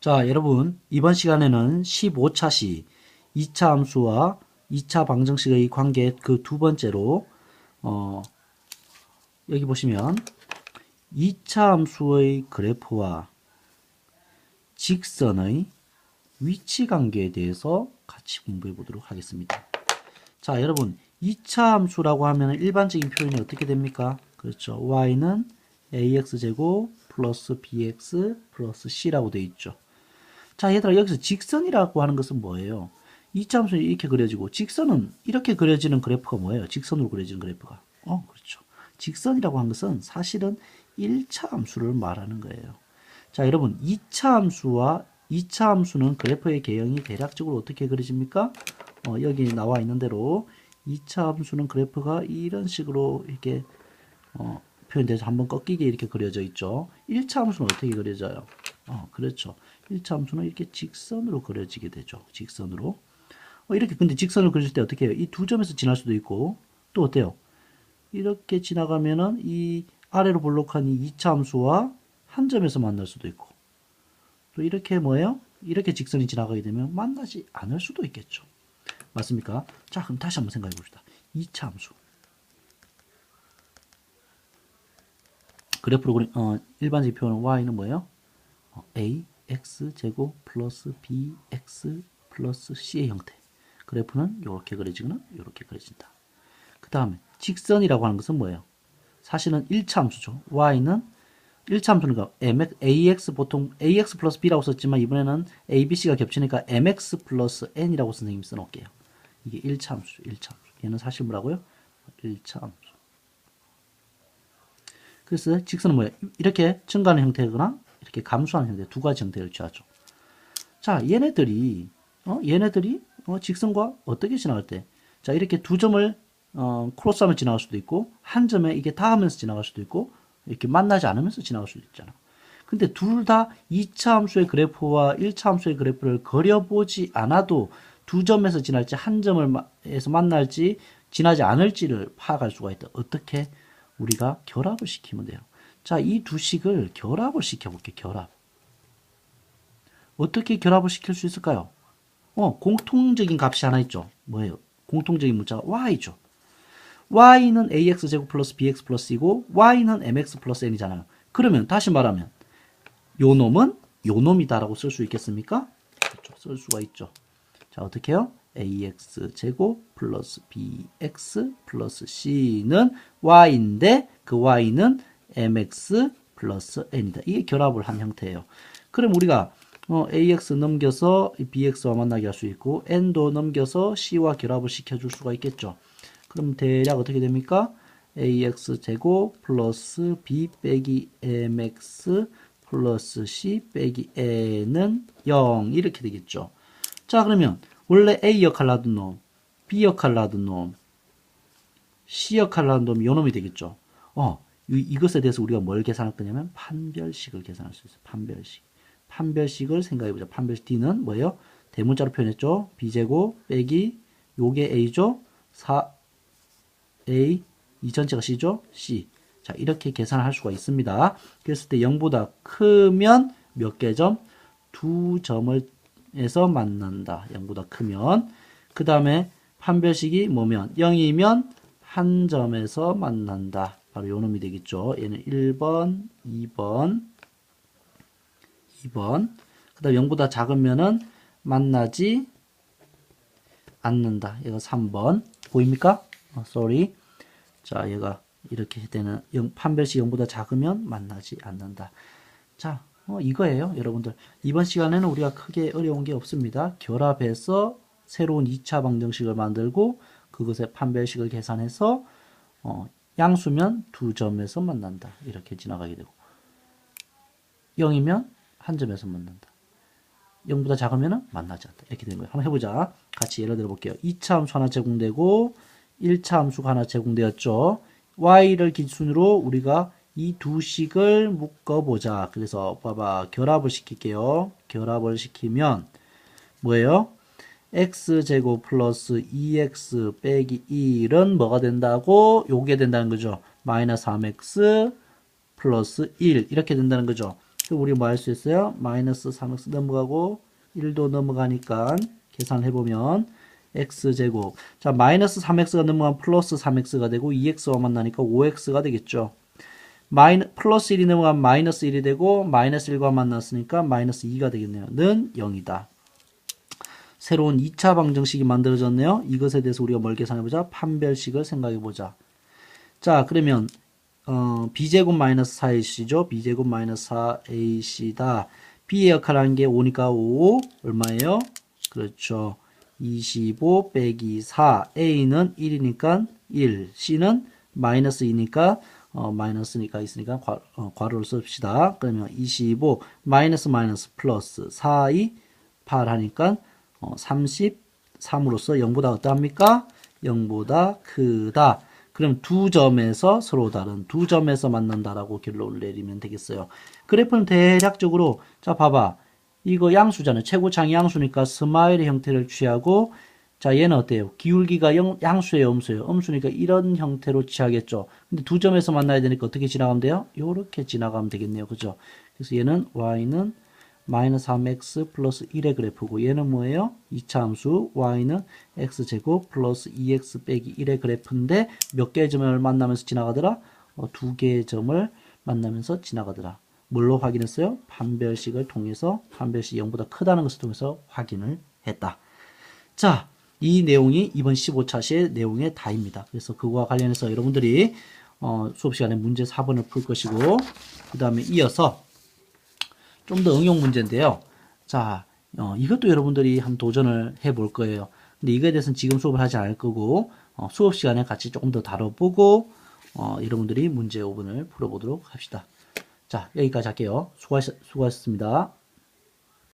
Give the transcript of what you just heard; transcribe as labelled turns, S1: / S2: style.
S1: 자, 여러분, 이번 시간에는 15차 시 2차 함수와 2차 방정식의 관계 그 두 번째로 어, 여기 보시면 2차 함수의 그래프와 직선의 위치 관계에 대해서 같이 공부해 보도록 하겠습니다. 자, 여러분, 2차 함수라고 하면 일반적인 표현이 어떻게 됩니까? 그렇죠. y는 ax제곱 플러스 bx 플러스 c라고 되어 있죠. 자, 얘들아, 여기서 직선이라고 하는 것은 뭐예요? 2차 함수는 이렇게 그려지고, 직선은 이렇게 그려지는 그래프가 뭐예요? 직선으로 그려지는 그래프가. 어, 그렇죠. 직선이라고 하는 것은 사실은 1차 함수를 말하는 거예요. 자, 여러분, 2차 함수와 2차 함수는 그래프의 개형이 대략적으로 어떻게 그려집니까? 어, 여기 나와 있는 대로 2차 함수는 그래프가 이런 식으로 이렇게 어, 표현돼서 한번 꺾이게 이렇게 그려져 있죠. 1차 함수는 어떻게 그려져요? 어, 그렇죠. 1차 함수는 이렇게 직선으로 그려지게 되죠. 직선으로. 어, 이렇게 근데 직선을 그릴 때 어떻게 해요? 이 두 점에서 지날 수도 있고 또 어때요? 이렇게 지나가면은 이 아래로 볼록한 이 2차 함수와 한 점에서 만날 수도 있고 또 이렇게 뭐예요? 이렇게 직선이 지나가게 되면 만나지 않을 수도 있겠죠. 맞습니까? 자, 그럼 다시 한번 생각해 봅시다. 2차 함수. 그래프로 그린 어, 일반적인 표현은 y는 뭐예요? 어, a x 제곱 플러스 b x 플러스 c의 형태. 그래프는 이렇게 그려지거나 이렇게 그려진다. 그 다음에 직선이라고 하는 것은 뭐예요? 사실은 1차 함수죠. y는 1차 함수는 그 mx, ax 보통 ax 플러스 b라고 썼지만 이번에는 a, b, c가 겹치니까 mx 플러스 n이라고 선생님이 써놓을게요. 이게 1차 함수, 1차 함수. 얘는 사실 뭐라고요? 1차 함수. 그래서 직선은 뭐예요? 이렇게 증가하는 형태거나 이렇게 감소하는 형태 두 가지 형태를 취하죠. 자, 얘네들이 어? 얘네들이 어, 직선과 어떻게 지나갈 때? 자, 이렇게 두 점을 어, 크로스하면 지나갈 수도 있고 한 점에 이게 닿으면서 지나갈 수도 있고 이렇게 만나지 않으면서 지나갈 수도 있잖아. 근데 둘 다 2차 함수의 그래프와 1차 함수의 그래프를 그려보지 않아도 두 점에서 지날지 한 점에서 만날지 지나지 않을지를 파악할 수가 있다. 어떻게? 우리가 결합을 시키면 돼요. 자, 이 두 식을 결합을 시켜볼게, 결합. 어떻게 결합을 시킬 수 있을까요? 어, 공통적인 값이 하나 있죠. 뭐예요? 공통적인 문자가 y죠. y는 ax제곱 플러스 bx 플러스이고 y는 mx 플러스 n이잖아요. 그러면 다시 말하면 요 놈은 요 놈이다라고 쓸 수 있겠습니까? 그렇죠. 쓸 수가 있죠. 자, 어떻게 해요? ax 제곱 플러스 bx 플러스 c는 y인데 그 y는 mx 플러스 n이다. 이게 결합을 한 형태예요. 그럼 우리가 어, ax 넘겨서 bx와 만나게 할 수 있고 n도 넘겨서 c와 결합을 시켜줄 수가 있겠죠. 그럼 대략 어떻게 됩니까? ax 제곱 플러스 b 빼기 mx 플러스 c 빼기 n은 0 이렇게 되겠죠. 자 그러면 원래 A 역할을 하던 놈, B 역할을 하던 놈, C 역할을 하던 놈이 요 놈이 되겠죠. 어, 이, 것에 대해서 우리가 뭘 계산할 거냐면 판별식을 계산할 수 있어요. 판별식. 판별식을 생각해보자. 판별식 D는 뭐예요? 대문자로 표현했죠. B제곱 빼기 요게 A죠. 4A 이 전체가 C죠. C. 자 이렇게 계산을 할 수가 있습니다. 그랬을 때 0보다 크면 몇 개 점? 두 점을 에서 만난다. 0보다 크면. 그 다음에 판별식이 뭐면 0이면 한 점에서 만난다. 바로 요 놈이 되겠죠. 얘는 1번, 2번, 2번. 그 다음 0보다 작으면은 만나지 않는다. 얘가 3번. 보입니까? 어, sorry. 자, 얘가 이렇게 되는 0, 판별식 0보다 작으면 만나지 않는다. 자, 어, 이거예요, 여러분들. 이번 시간에는 우리가 크게 어려운 게 없습니다. 결합해서 새로운 2차 방정식을 만들고 그것의 판별식을 계산해서 어, 양수면 두 점에서 만난다. 이렇게 지나가게 되고 0이면 한 점에서 만난다. 0보다 작으면 만나지 않다. 이렇게 되는 거예요. 한번 해보자. 같이 예를 들어 볼게요. 2차 함수 하나 제공되고 1차 함수가 하나 제공되었죠. y를 기준으로 우리가 이 두 식을 묶어보자. 그래서 봐봐. 결합을 시킬게요. 결합을 시키면 뭐예요? X제곱 플러스 2x 빼기 1은 뭐가 된다고? 요게 된다는 거죠. 마이너스 3x 플러스 1 이렇게 된다는 거죠. 우리 뭐 할 수 있어요? 마이너스 3x 넘어가고 1도 넘어가니까 계산해보면 x제곱 자 마이너스 3x가 넘어가면 플러스 3x가 되고 2x와 만나니까 5x가 되겠죠 마이너, 플러스 1이 넘어가면 마이너스 1이 되고 마이너스 1과 만났으니까 마이너스 2가 되겠네요 는 0이다 새로운 2차 방정식이 만들어졌네요. 이것에 대해서 우리가 뭘 계산해보자. 판별식을 생각해보자. 자 그러면 어, b제곱 마이너스 4ac죠? B제곱 마이너스 4ac다. B의 역할하는 게 5니까 5 얼마예요? 그렇죠. 25 빼기 4 a는 1이니까 1 c는 마이너스 2니까 어, 마이너스니까 있으니까 괄, 어, 괄호를 씁시다. 그러면 25 마이너스 마이너스 플러스 4 2 8 하니까 어, 33으로서 0보다 어떠합니까? 0보다 크다. 그럼 두 점에서 서로 다른 두 점에서 만난다라고 결론을 내리면 되겠어요. 그래프는 대략적으로 자 봐봐. 이거 양수잖아요. 최고창이 양수니까 스마일의 형태를 취하고 자 얘는 어때요? 기울기가 영, 양수예요, 음수예요? 음수니까 이런 형태로 취하겠죠. 근데 두 점에서 만나야 되니까 어떻게 지나가면 돼요? 요렇게 지나가면 되겠네요. 그죠? 그래서 얘는 y는 마이너스 3x 플러스 1의 그래프고 얘는 뭐예요? 2차 함수 y는 x제곱 플러스 2x 빼기 1의 그래프인데 몇 개의 점을 만나면서 지나가더라? 어, 두 개의 점을 만나면서 지나가더라. 뭘로 확인했어요? 판별식을 통해서 판별식 0보다 크다는 것을 통해서 확인을 했다. 자, 이 내용이 이번 15차 시의 내용의 다입니다. 그래서 그거와 관련해서 여러분들이 어, 수업 시간에 문제 4번을 풀 것이고 그 다음에 이어서 좀 더 응용 문제인데요. 자, 어, 이것도 여러분들이 한번 도전을 해 볼 거예요. 근데 이거에 대해서는 지금 수업을 하지 않을 거고 어, 수업 시간에 같이 조금 더 다뤄보고 어, 여러분들이 문제 5번을 풀어보도록 합시다. 자, 여기까지 할게요. 수고하셨, 수고하셨습니다.